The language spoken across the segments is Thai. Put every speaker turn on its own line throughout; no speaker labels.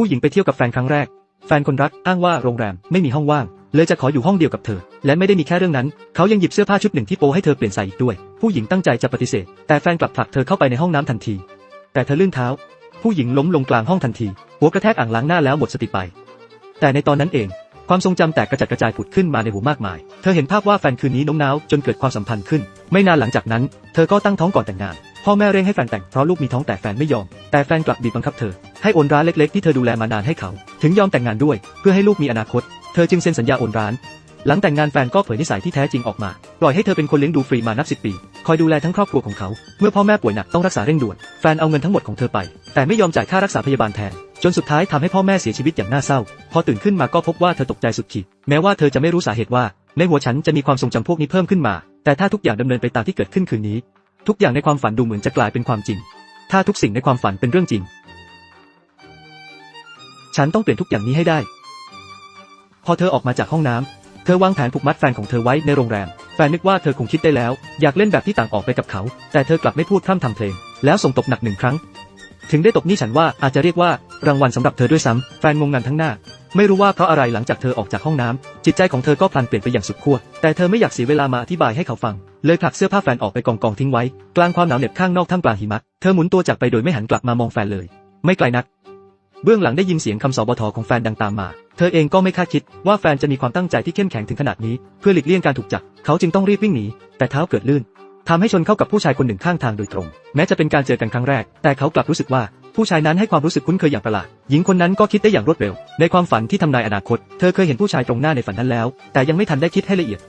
ผู้หญิงไปเที่ยวกับแฟนครั้งแรก แฟนคนรักอ้างว่าโรงแรมไม่มีห้องว่าง เลยจะขออยู่ห้องเดียวกับเธอ และไม่ได้มีแค่เรื่องนั้น เขายังหยิบเสื้อผ้าชุดหนึ่งที่โปให้เธอเปลี่ยนใส่อีกด้วย ผู้หญิงตั้งใจจะปฏิเสธ แต่แฟนกลับผลักเธอเข้าไปในห้องน้ำทันที แต่เธอลื่นเท้า ผู้หญิงล้มลงกลางห้องทันที หัวกระแทกอ่างล้างหน้าแล้วหมดสติไป แต่ในตอนนั้นเอง ความทรงจำแตกกระจัดกระจายผุดขึ้นมาในหัวมากมาย เธอเห็นภาพว่าแฟนคืนนี้น้มน้าวจนเกิดความสัมพันธ์ขึ้น ไม่นานหลังจากนั้น เธอก็ตั้งท้องก่อนแต่งงานพ่อแม่เร่งให้แฟนแต่งเพราะลูกมีท้องแต่แฟนไม่ยอม แต่แฟนกลับบีบบังคับเธอ ให้โอนร้านเล็กๆ ที่เธอดูแลมานานให้เขา ถึงยอมแต่งงานด้วย เพื่อให้ลูกมีอนาคต เธอจึงเซ็นสัญญาโอนร้าน หลังแต่งงานแฟนก็เผยนิสัยที่แท้จริงออกมา ปล่อยให้เธอเป็นคนเลี้ยงดูฟรีมานับสิบปี คอยดูแลทั้งครอบครัวของเขา เมื่อพ่อแม่ป่วยหนักต้องรักษาเร่งด่วน แฟนเอาเงินทั้งหมดของเธอไป แต่ไม่ยอมจ่ายค่ารักษาพยาบาลแทน จนสุดท้ายทำให้พ่อแม่เสียชีวิตอย่างน่าเศร้า พอตื่นขึ้นมาก็พบว่าเธอตกใจสุดขีด แม้ว่าเธอจะไม่รู้สาเหตุว่า ในหัวฉันจะมีความทรงจำพวกนี้เพิ่มขึ้นมา แต่ถ้าทุกอย่างดำเนินไปตามที่เกิดขึ้นคืนนี้ ทุกอย่างในความฝันดูเหมือนจะกลายเป็นความจริง ถ้าทุกสิ่งในความฝันเป็นเรื่องจริง ฉันต้องเปลี่ยนทุกอย่างนี้ให้ได้ พอเธอออกมาจากห้องน้ำเธอวางแผนผูกมัดแฟนของเธอไว้ในโรงแรม แฟนนึกว่าเธอคงคิดได้แล้ว อยากเล่นแบบที่ต่างออกไปกับเขา แต่เธอกลับไม่พูดพร่ำทำเพลง แล้วส่งตบหนักหนึ่งครั้ง ถึงได้ตบนี่ฉันว่าอาจจะเรียกว่ารางวัลสำหรับเธอด้วยซ้ำแฟนงงงันทั้งหน้า ไม่รู้ว่าเพราะอะไรหลังจากเธอออกจากห้องน้ำจิตใจของเธอก็พลันเปลี่ยนไปอย่างสุดขั้ว แต่เธอไม่อยากเสียเวลามาอธิบายให้เขาฟัง เลยผลักเสื้อผ้าแฟนออกไปกองกองทิ้งไว้ กลางความหนาวเหน็บข้างนอกท่ามกลางหิมะ เธอหมุนตัวจากไปโดยไม่หันกลับมามองแฟนเลย ไม่ไกลนัก เบื้องหลังได้ยินเสียงคำสอบทของแฟนดังตามมา เธอเองก็ไม่คาดคิดว่าแฟนจะมีความตั้งใจที่เข้มแข็งถึงขนาดนี้ เพื่อหลีกเลี่ยงการถูกจับ เขาจึงต้องรีบวิ่งหนี แต่เท้าเกิดลื่นทำให้ชนเข้ากับผู้ชายคนหนึ่งข้างทางโดยตรง แม้จะเป็นการเจอกันครั้งแรก แต่เขากลับรู้สึกว่าผู้ชายนั้นให้ความรู้สึกคุ้นเคยอย่างประหลาด หญิงคนนั้นก็คิดได้อย่างรวดเร็ว ในความฝันที่ทำนายอนาคต เธอเคยเห็นผู้ชายตรงหน้าในฝันนั้นแล้ว แต่ยังไม่ทันได้คิดให้ละเอียด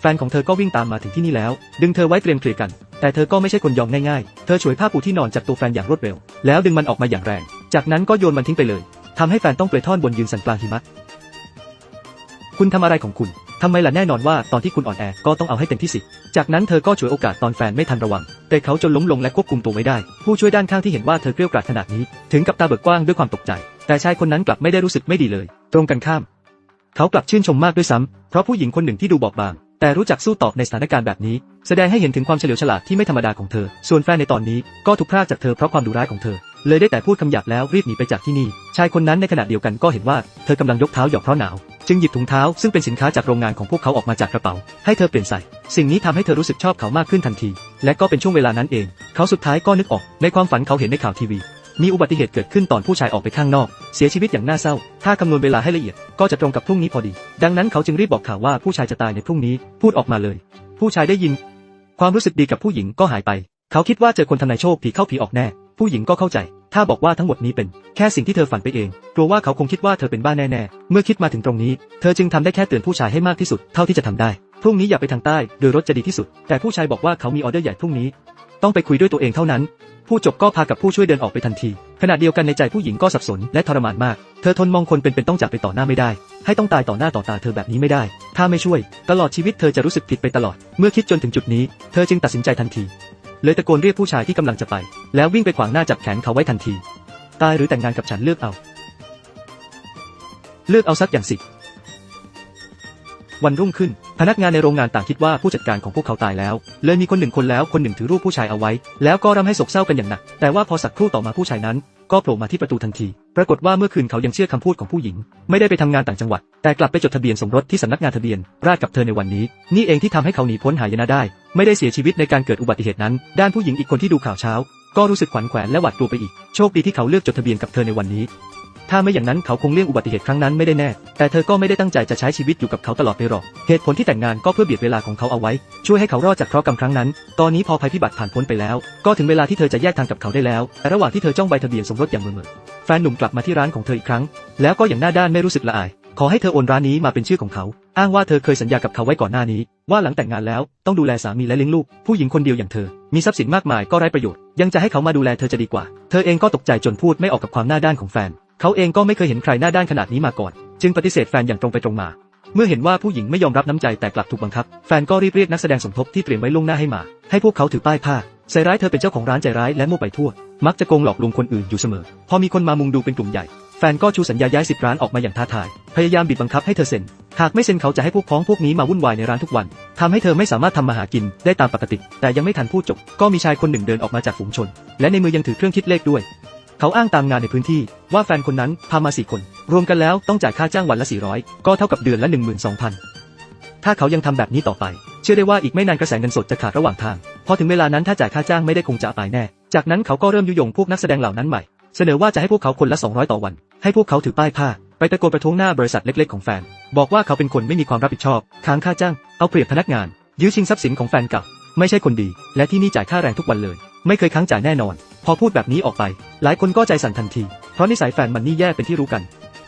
แฟนของเธอก็วิ่งตามมาถึงที่นี่แล้ว ดึงเธอไว้เตรียมเคลียร์กัน แต่เธอก็ไม่ใช่คนยอมง่ายๆ เธอฉวยผ้าปูที่นอนจากตัวแฟนอย่างรวดเร็ว แล้วดึงมันออกมาอย่างแรง จากนั้นก็โยนมันทิ้งไปเลยทำให้แฟนต้องเปลือยท่อนบนยืนสันกลางหิมะ คุณทำอะไรของคุณ ทำไมล่ะแน่นอนว่าตอนที่คุณอ่อนแอก็ต้องเอาให้เต็มที่สิ จากนั้นเธอก็ฉวยโอกาสตอนแฟนไม่ทันระวัง แต่เขาจนล้มลงและควบคุมตัวไว้ได้ ผู้ช่วยด้านข้างที่เห็นว่าเธอเกลี้ยกล่อมขนาดนี้ ถึงกับตาเบิกกว้างด้วยความตกใจ แต่ชายคนนั้นกลับไม่ได้รู้สึกไม่ดีเลย ตรงกันข้าม เขากลับชื่นชมมากด้วยซ้ำเพราะผู้หญิงคนหนึ่งที่ดูบอบบางแต่รู้จักสู้ตอบในสถานการณ์แบบนี้ แสดงให้เห็นถึงความเฉลียวฉลาดที่ไม่ธรรมดาของเธอ ส่วนแฟนในตอนนี้ก็ถูกพรากจากเธอเพราะความดุร้ายของเธอ เลยได้แต่พูดคำหยาบแล้วรีบหนีไปจากที่นี่ ชายคนนั้นในขณะเดียวกันก็เห็นว่าเธอกำลังยกเท้าหยอกเพราะหนาว จึงหยิบถุงเท้าซึ่งเป็นสินค้าจากโรงงานของพวกเขาออกมาจากกระเป๋า ให้เธอเปลี่ยนใส่ สิ่งนี้ทำให้เธอรู้สึกชอบเขามากขึ้นทันที และก็เป็นช่วงเวลานั้นเอง เขาสุดท้ายก็นึกออก ในความฝันเขาเห็นในข่าวทีวี มีอุบัติเหตุเกิดขึ้นตอนผู้ชายออกไปข้างนอก เสียชีวิตอย่างน่าเศร้า ถ้าคำนวณเวลาให้ละเอียด ก็จะตรงกับพรุ่งนี้พอดี ดังนั้นเขาจึงรีบบอกข่าวว่าผู้ชายจะตายในพรุ่งนี้ พูดออกมาเลย ผู้ชายได้ยิน ความรู้สึกดีกับผู้หญิงก็หายไป เขาคิดว่าเจอคนทำนายโชคผีเข้าผีออกแน่ ผู้หญิงก็เข้าใจ ถ้าบอกว่าทั้งหมดนี้เป็น แค่สิ่งที่เธอฝันไปเอง กลัวว่าเขาคงคิดว่าเธอเป็นบ้าแน่ๆ เมื่อคิดมาถึงตรงนี้ เธอจึงทำได้แค่เตือนผู้ชายให้มากที่สุด เท่าที่จะทำได้ พรุ่งนี้อย่าไปทางใต้โดยรถจะดีที่สุด แต่ผู้ชายบอกว่าเขามีออเดอร์ใหญ่พรุ่งนี้ ต้องไปคุยด้วยตัวเองเท่านั้นผู้จบก็พากับผู้ช่วยเดินออกไปทันที ขณะเดียวกันในใจผู้หญิงก็สับสนและทรมานมาก เธอทนมองคนเป็นๆต้องจากไปต่อหน้าไม่ได้ ให้ต้องตายต่อหน้าต่อตาเธอแบบนี้ไม่ได้ ถ้าไม่ช่วย ตลอดชีวิตเธอจะรู้สึกผิดไปตลอด เมื่อคิดจนถึงจุดนี้ เธอจึงตัดสินใจทันที เลยตะโกนเรียกผู้ชายที่กำลังจะไป แล้ววิ่งไปขวางหน้าจับแขนเขาไว้ทันที ตายหรือแต่งงานกับฉันเลือกเอา เลือกเอาสักอย่างสิ วันรุ่งขึ้น พนักงานในโรงงานต่างคิดว่าผู้จัดการของพวกเขาตายแล้ว เลยมีคนหนึ่งคนแล้วคนหนึ่งถือรูปผู้ชายเอาไว้ แล้วก็ร่ำให้โศกเศร้ากันอย่างหนัก แต่ว่าพอสักครู่ต่อมาผู้ชายนั้น ก็โผล่มาที่ประตูทันที ปรากฏว่าเมื่อคืนเขายังเชื่อคำพูดของผู้หญิง ไม่ได้ไปทำงานต่างจังหวัด แต่กลับไปจดทะเบียนสมรสที่สำนักงานทะเบียน ราชกับเธอในวันนี้ นี่เองที่ทำให้เขาหนีพ้นหายนะได้ ไม่ได้เสียชีวิตในการเกิดอุบัติเหตุนั้น ด้านผู้หญิงอีกคนที่ดูข่าวเช้า ก็รู้สึกขวัญแขวนและหวาดกลัวไปอีก โชคดีที่เขาเลือกจดทะเบียนกับเธอในวันนี้ ถ้าไม่อย่างนั้นเขาคงเลี่ยงอุบัติเหตุครั้งนั้นไม่ได้แน่ แต่เธอก็ไม่ได้ตั้งใจจะใช้ชีวิตอยู่กับเขาตลอดไปหรอก เหตุผลที่แต่งงานก็เพื่อเบียดเวลาของเขาเอาไว้ ช่วยให้เขารอดจากเคราะห์กรรมครั้งนั้น ตอนนี้พอภัยพิบัติผ่านพ้นไปแล้ว ก็ถึงเวลาที่เธอจะแยกทางกับเขาได้แล้ว แต่ระหว่างที่เธอจ้องใบทะเบียนสมรสอย่างเมื่อๆแฟนหนุ่มกลับมาที่ร้านของเธออีกครั้ง แล้วก็อย่างหน้าด้านไม่รู้สึกละอาย ขอให้เธอโอนร้านนี้มาเป็นชื่อของเขา อ้างว่าเธอเคยสัญญากับเขาไว้ก่อนหน้านี้ ว่าหลังแต่งงานแล้วต้องดูแลสามีและเลี้ยงลูก ผู้หญิงคนเดียวอย่างเธอ มีทรัพย์สินมากมายก็ไร้ประโยชน์ ยังจะให้เขามาดูแลเธอจะดีกว่า เธอเองก็ตกใจจนพูดไม่ออกกับความหน้าด้านของแฟน เขาเองก็ไม่เคยเห็นใครหน้าด้านขนาดนี้มาก่อน จึงปฏิเสธแฟนอย่างตรงไปตรงมา เมื่อเห็นว่าผู้หญิงไม่ยอมรับน้ำใจแต่กลับถูกบังคับ แฟนก็รีบเรียกนักแสดงสมทบที่เตรียมไว้ล่วงหน้าให้มา ให้พวกเขาถือป้ายผ้าใส่ร้ายเธอเป็นเจ้าของร้านใจร้ายและมั่วไปทั่ว มักจะโกงหลอกลวงคนอื่นอยู่เสมอ พอมีคนมามุงดูเป็นกลุ่มใหญ่ แฟนก็ชูสัญญาย้ายสิบร้านออกมาอย่างท้าทาย พยายามบีบบังคับให้เธอเซ็น หากไม่เซ็นเขาจะให้พวกพ้องพวกนี้มาวุ่นวายในร้านทุกวันทำให้เธอไม่สามารถทำมาหากินได้ตามปกติ แต่ยังไม่ทันพูดจบ ก็มีชายคนหนึ่งเดินออกมาจากฝูงชน และในมือยังถือเครื่องคิดเลขด้วย เขาอ้างตามงานในพื้นที่ว่าแฟนคนนั้นพามาสี่คน รวมกันแล้วต้องจ่ายค่าจ้างวันละ 400 ก็เท่ากับเดือนละ 12,000 ถ้าเขายังทำแบบนี้ต่อไป เชื่อได้ว่าอีกไม่นานกระแสเงินสดจะขาดระหว่างทาง พอถึงเวลานั้นถ้าจ่ายค่าจ้างไม่ได้คงจะตายแน่ จากนั้นเขาก็เริ่มยุยงพวกนักแสดงเหล่านั้นใหม่ เสนอว่าจะให้พวกเขาคนละ 200 ต่อวัน ให้พวกเขาถือป้ายผ้า ไปตะโกนประท้วงหน้าบริษัทเล็กๆของแฟน บอกว่าเขาเป็นคนไม่มีความรับผิดชอบ ค้างค่าจ้าง เอาเปรียบพนักงาน ยื้อชิงทรัพย์สินของแฟนเก่า ไม่ใช่คนดี และที่นี่จ่ายค่าแรงทุกวันเลย ไม่เคยค้างจ่ายแน่นอน พอพูดแบบนี้ออกไป หลายคนก็ใจสั่นทันที เพราะนิสัยแฟนมันนี่แย่เป็นที่รู้กัน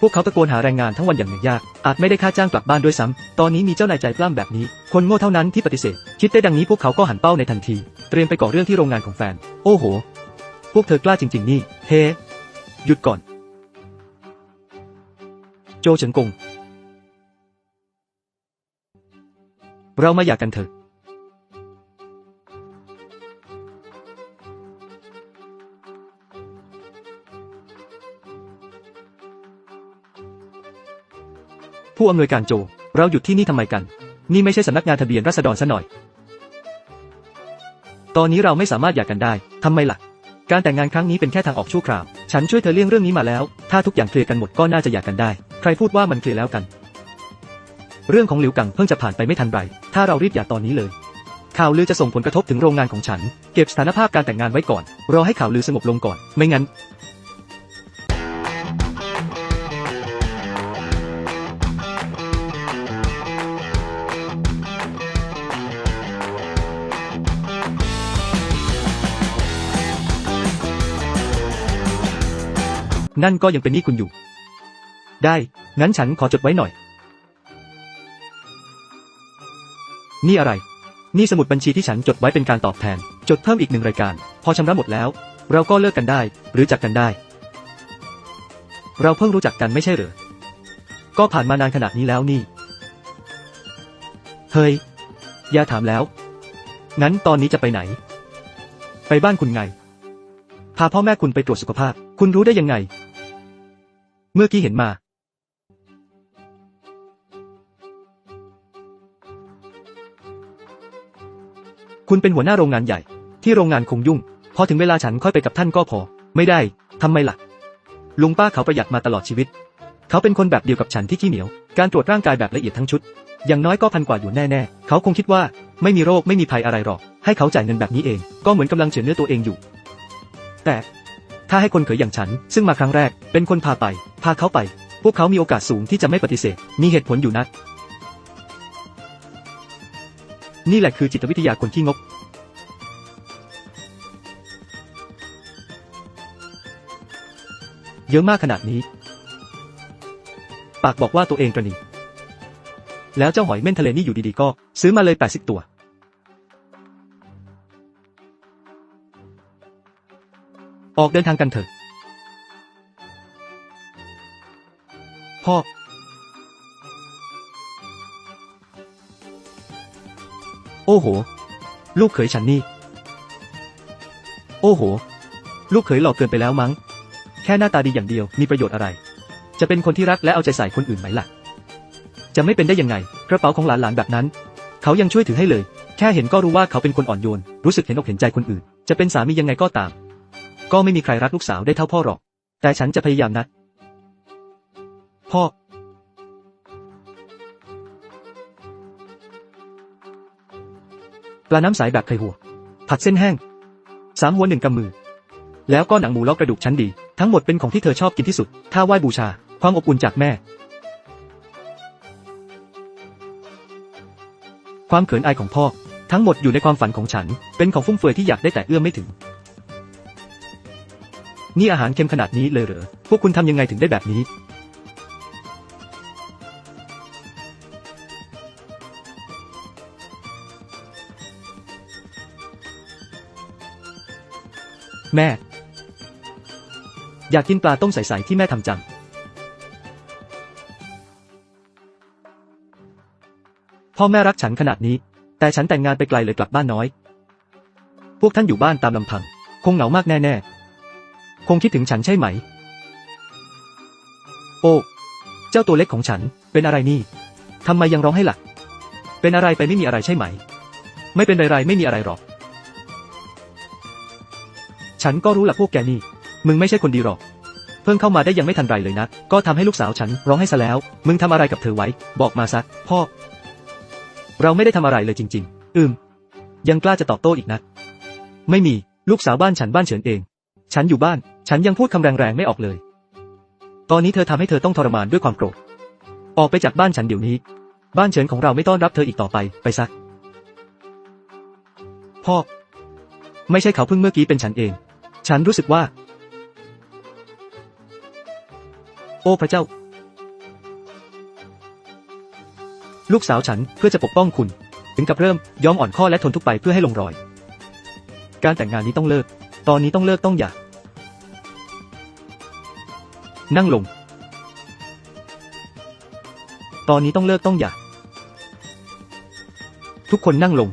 พวกเขาตะโกนหาแรงงานทั้งวันอย่างเหนื่อยยาก อาจไม่ได้ค่าจ้างกลับบ้านด้วยซ้ำ ตอนนี้มีเจ้านายใจปล้ำแบบนี้ คนโง่เท่านั้นที่ปฏิเสธ คิดได้ดังนี้พวกเขาก็หันเป้าในทันที เตรียมไปก่อเรื่องที่โรงงานของแฟน โอ้โห พวกเธอกล้าจริง ๆ นี่ เฮ้หยุดก่อน โจเฉิงกง เรามาอยากกันเถอะ ผู้อำนวยการโจ เราหยุดที่นี่ทำไมกัน นี่ไม่ใช่สำนักงานทะเบียนราษฎรซะหน่อย ตอนนี้เราไม่สามารถหย่ากันได้ทำไมล่ะ การแต่งงานครั้งนี้เป็นแค่ทางออกชั่วคราว ฉันช่วยเธอเลี่ยงเรื่องนี้มาแล้ว ถ้าทุกอย่างเคลียร์กันหมดก็น่าจะหย่ากันได้ ใครพูดว่ามันเคลียร์แล้วกัน เรื่องของหลิวกังเพิ่งจะผ่านไปไม่ทันไร ถ้าเรารีบหย่าตอนนี้เลย ข่าวลือจะส่งผลกระทบถึงโรงงานของฉัน เก็บสถานภาพการแต่งงานไว้ก่อน รอให้ข่าวลือสงบลงก่อน ไม่งั้น นั่นก็ยังเป็นหนี้คุณอยู่ ได้ งั้นฉันขอจดไว้หน่อย นี่อะไร นี่สมุดบัญชีที่ฉันจดไว้เป็นการตอบแทน จดเพิ่มอีกหนึ่งรายการ พอชำระหมดแล้ว เราก็เลิกกันได้ หรือจากกันได้ เราเพิ่งรู้จักกันไม่ใช่เหรอ ก็ผ่านมานานขนาดนี้แล้วนี่ เฮ้ย อย่าถามแล้ว งั้นตอนนี้จะไปไหน ไปบ้านคุณไง พาพ่อแม่คุณไปตรวจสุขภาพ คุณรู้ได้ยังไง เมื่อกี้เห็นมา คุณเป็นหัวหน้าโรงงานใหญ่ ที่โรงงานคงยุ่ง พอถึงเวลาฉันค่อยไปกับท่านก็พอ ไม่ได้ ทำไมล่ะ ลุงป้าเขาประหยัดมาตลอดชีวิต เขาเป็นคนแบบเดียวกับฉันที่ขี้เหนียว การตรวจร่างกายแบบละเอียดทั้งชุด อย่างน้อยก็พันกว่าอยู่แน่ๆ เขาคงคิดว่า ไม่มีโรคไม่มีภัยอะไรหรอก ให้เขาจ่ายเงินแบบนี้เอง ก็เหมือนกำลังเฉือนเนื้อตัวเองอยู่ แต่ถ้าให้คนเขยอย่างฉัน ซึ่งมาครั้งแรก เป็นคนพาไป พาเขาไป พวกเขามีโอกาสสูงที่จะไม่ปฏิเสธ มีเหตุผลอยู่นะนี่แหละคือจิตวิทยาคนขี้งกเยอะมากขนาดนี้ ปากบอกว่าตัวเองกระนีแล้วเจ้าหอยเม่นทะเลนี่อยู่ดีๆก็ ซื้อมาเลย 80 ตัว ออกเดินทางกันเถอะ พ่อ โอ้โห ลูกเขยฉันนี่ โอ้โห ลูกเขยหลอกเกินไปแล้วมั้ง แค่หน้าตาดีอย่างเดียวมีประโยชน์อะไร จะเป็นคนที่รักและเอาใจใส่คนอื่นไหมล่ะ จะไม่เป็นได้ยังไง กระเป๋าของหลานๆแบบนั้น เขายังช่วยถือให้เลย แค่เห็นก็รู้ว่าเขาเป็นคนอ่อนโยน รู้สึกเห็นอกเห็นใจคนอื่น จะเป็นสามียังไงก็ตาม ก็ไม่มีใครรักลูกสาวได้เท่าพ่อหรอก แต่ฉันจะพยายามนะ พ่อ ปลาน้ำใสแบบไข่หัว ผัดเส้นแห้งสามหัวหนึ่งกำมือ แล้วก็หนังหมูล้อกระดูกชั้นดี ทั้งหมดเป็นของที่เธอชอบกินที่สุด ถ้าไหว้บูชา ความอบอุ่นจากแม่ ความเขินอายของพ่อ ทั้งหมดอยู่ในความฝันของฉัน เป็นของฟุ่มเฟือยที่อยากได้แต่เอื้อมไม่ถึง นี่อาหารเค็มขนาดนี้เลยเหรอ พวกคุณทำยังไงถึงได้แบบนี้ แม่ อยากกินปลาต้มใสๆที่แม่ทำจัง พ่อแม่รักฉันขนาดนี้ แต่ฉันแต่งงานไปไกลเลยกลับบ้านน้อย พวกท่านอยู่บ้านตามลำพัง คงเหงามากแน่ๆ คงคิดถึงฉันใช่ไหม โอ้เจ้าตัวเล็กของฉัน เป็นอะไรนี่ทำไมยังร้องให้ล่ะเป็นอะไรไปไม่มีอะไรใช่ไหม ไม่เป็นไรๆไม่มีอะไรหรอก ฉันก็รู้ละพวกแกนี่ มึงไม่ใช่คนดีหรอก เพิ่งเข้ามาได้ยังไม่ทันไรเลยนะ ก็ทำให้ลูกสาวฉันร้องให้ซะแล้ว มึงทำอะไรกับเธอไว้ บอกมาซะ พ่อ เราไม่ได้ทำอะไรเลยจริง ๆ อืม ยังกล้าจะตอบโต้อีกนะ ไม่มี ลูกสาวบ้านฉันบ้านเฉินเอง ฉันอยู่บ้าน ฉันยังพูดคำแรงๆไม่ออกเลย ตอนนี้เธอทำให้เธอต้องทรมานด้วยความโกรธ ออกไปจากบ้านฉันเดี๋ยวนี้ บ้านเฉินของเราไม่ต้อนรับเธออีกต่อไป ไปซะ พ่อ ไม่ใช่เขาเพิ่งเมื่อกี้เป็นฉันเอง ฉันรู้สึกว่า โอ้พระเจ้า ลูกสาวฉันเพื่อจะปกป้องคุณ ถึงกับเริ่มยอมอ่อนข้อและทนทุกไปเพื่อให้ลงรอย การแต่งงานนี้ต้องเลิก ตอนนี้ต้องเลิกต้องอย่า นั่งลง ตอนนี้ต้องเลิกต้องอย่า ทุกคนนั่งลง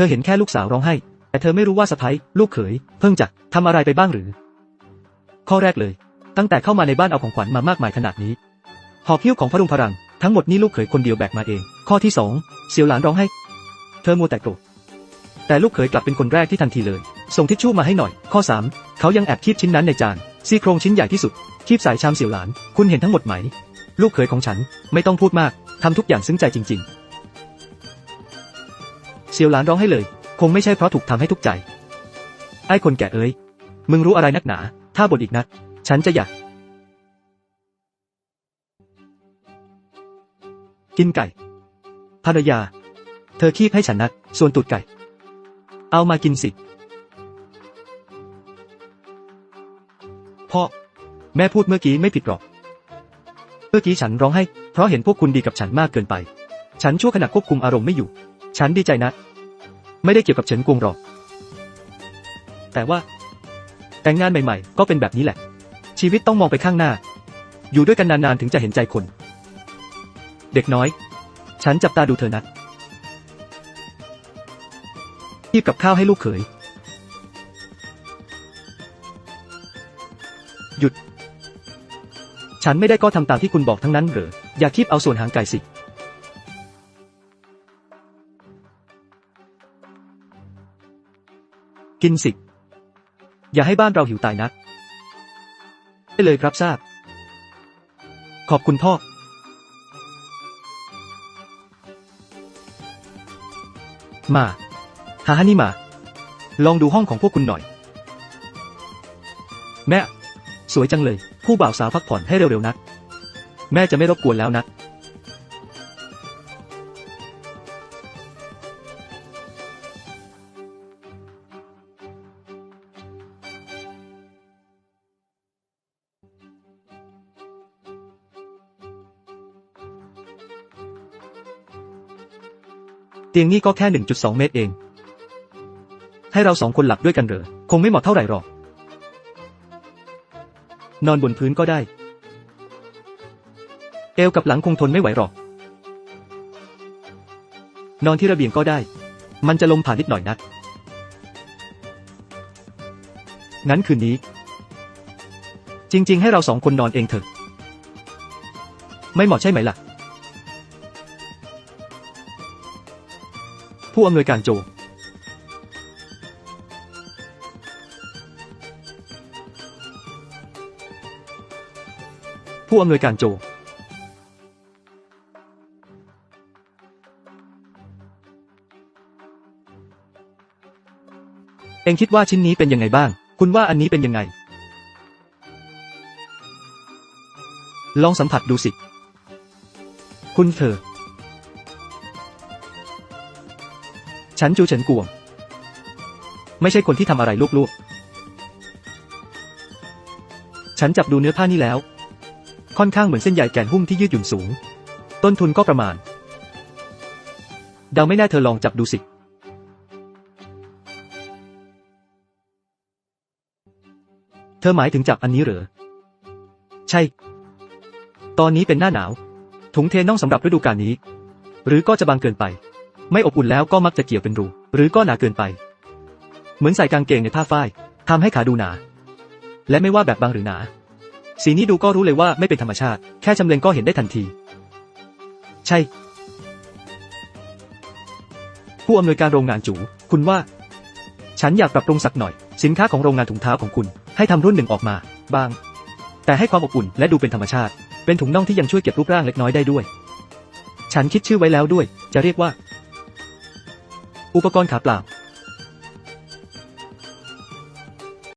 ธอเห็นแค่ลูกสาวร้องไห้ แต่เธอไม่รู้ว่าสะพ้ยลูกเขย เพิ่งจะทำอะไรไปบ้างหรือ ข้อแรกเลย ตั้งแต่เข้ามาในบ้านเอาของขวัญมามากมายขนาดนี้ หอบหิ้วของพรุงพรัง ทั้งหมดนี่ลูกเขยคนเดียวแบกมาเอง ข้อที่สองเสียวหลานร้องไห้ เธอมัวแต่โกรธ แต่ลูกเขยกลับเป็นคนแรกที่ทันทีเลย ส่งทิชชู่มาให้หน่อย ข้อสามเขายังแอบคีบชิ้นนั้นในจาน ซี่โครงชิ้นใหญ่ที่สุด คีบสายชามเสียวหลาน คุณเห็นทั้งหมดไหม ลูกเขยของฉัน ไม่ต้องพูดมากทำทุกอย่างซึ้งใจจริง ๆ เสียวหลานร้องให้เลย คงไม่ใช่เพราะถูกทำให้ทุกข์ใจ ไอ้คนแก่เอ้ย มึงรู้อะไรนักหนา ถ้าบ่นอีกนัก ฉันจะอยาก กินไก่ ภรรยา เธอคีบให้ฉันนัก ส่วนตูดไก่ เอามากินสิ พ่อ แม่พูดเมื่อกี้ไม่ผิดหรอก เมื่อกี้ฉันร้องให้ เพราะเห็นพวกคุณดีกับฉันมากเกินไป ฉันชั่วขณะควบคุมอารมณ์ไม่อยู่ ฉันดีใจนะ ไม่ได้เกี่ยวกับเฉินกวงหรอก แต่ว่า แต่งงานใหม่ๆ ก็เป็นแบบนี้แหละ ชีวิตต้องมองไปข้างหน้า อยู่ด้วยกันนานๆ ถึงจะเห็นใจคน เด็กน้อย ฉันจับตาดูเธอนะทีบกับข้าวให้ลูกเขย หยุด ฉันไม่ได้ก็ทำตามที่คุณบอกทั้งนั้นเหรอ อย่าคีบเอาส่วนหางไก่สิ กินสิ อย่าให้บ้านเราหิวตายนัก ได้เลยครับทราบ ขอบคุณพ่อ มาหาฮันนี่มา ลองดูห้องของพวกคุณหน่อย แม่ สวยจังเลย ผู้บ่าวสาวพักผ่อนให้เร็วๆนะแม่จะไม่รบกวนแล้วนะ เตียงนี่ก็แค่ 1.2 เมตรเอง ให้เราสองคนหลับด้วยกันเหรอ คงไม่เหมาะเท่าไหร่หรอก นอนบนพื้นก็ได้ เอวกับหลังคงทนไม่ไหวหรอก นอนที่ระเบียงก็ได้ มันจะลมผ่านนิดหน่อยนัก งั้นคืนนี้ จริง ๆ ให้เราสองคนนอนเองเถอะ ไม่เหมาะใช่ไหมล่ะ ผู้อำนวยการโจผู้อำนวยการโจ เองคิดว่าชิ้นนี้เป็นยังไงบ้าง คุณว่าอันนี้เป็นยังไง ลองสัมผัสดูสิ คุณเธอ ฉันจูเฉินกวง ไม่ใช่คนที่ทำอะไรลูกๆ ฉันจับดูเนื้อผ้านี่แล้ว ค่อนข้างเหมือนเส้นใยแกนหุ้มที่ยืดหยุ่นสูง ต้นทุนก็ประมาณ เดาไม่แน่เธอลองจับดูสิ เธอหมายถึงจับอันนี้เหรอ ใช่ ตอนนี้เป็นหน้าหนาว ถุงเทน่องสำหรับฤดูกาลนี้ หรือก็จะบางเกินไป ไม่อบอุ่นแล้วก็มักจะเกี่ยวเป็นรู หรือก็หนาเกินไป เหมือนใส่กางเกงในผ้าฝ้ายทำให้ขาดูหนา และไม่ว่าแบบบางหรือหนา สีนี้ดูก็รู้เลยว่าไม่เป็นธรรมชาติ แค่จำเลงก็เห็นได้ทันที ใช่ ผู้อำนวยการโรงงานจู คุณว่า ฉันอยากปรับปรุงสักหน่อย สินค้าของโรงงานถุงเท้าของคุณ ให้ทำรุ่นหนึ่งออกมาบาง แต่ให้ความอบอุ่นและดูเป็นธรรมชาติ เป็นถุงน่องที่ยังช่วยเก็บรูปร่างเล็กน้อยได้ด้วย ฉันคิดชื่อไว้แล้วด้วย จะเรียกว่า อุปกรณ์ขาเปล่า